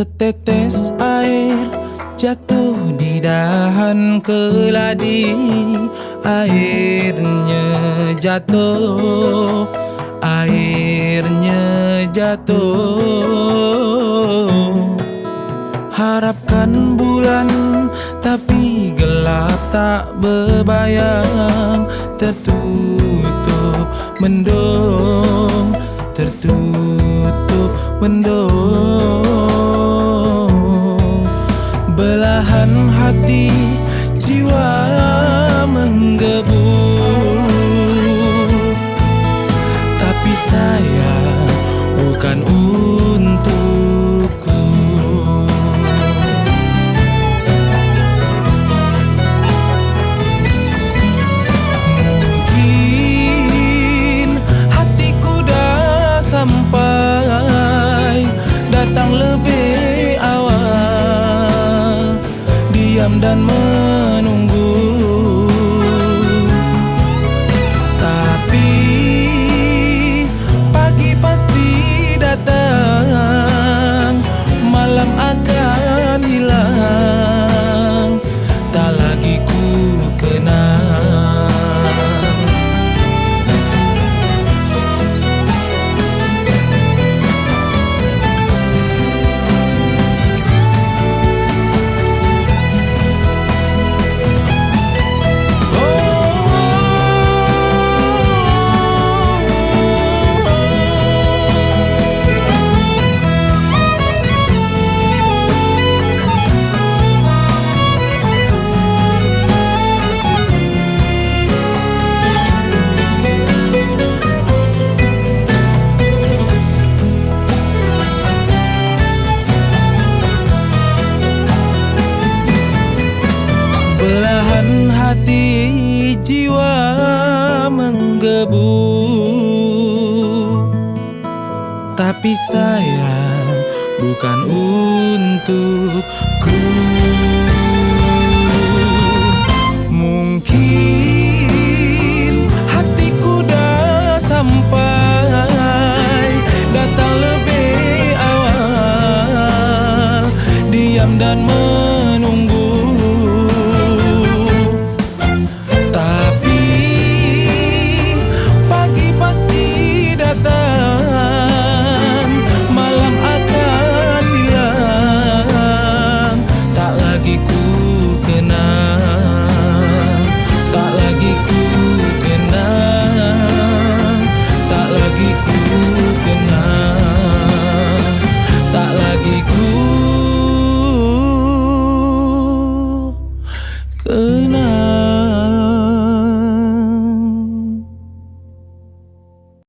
Setetes air jatuh di dahan keladi. Airnya jatuh Airnya jatuh. Harapkan bulan tapi gelap tak berbayang. Tertutup mendung. Tertutup mendung Hati jiwa menggebu dan jiwa menggebu. Tapi sayang bukan untukku. Mungkin hatiku dah sampai Datang lebih awal. Diam dan menunggu Good night.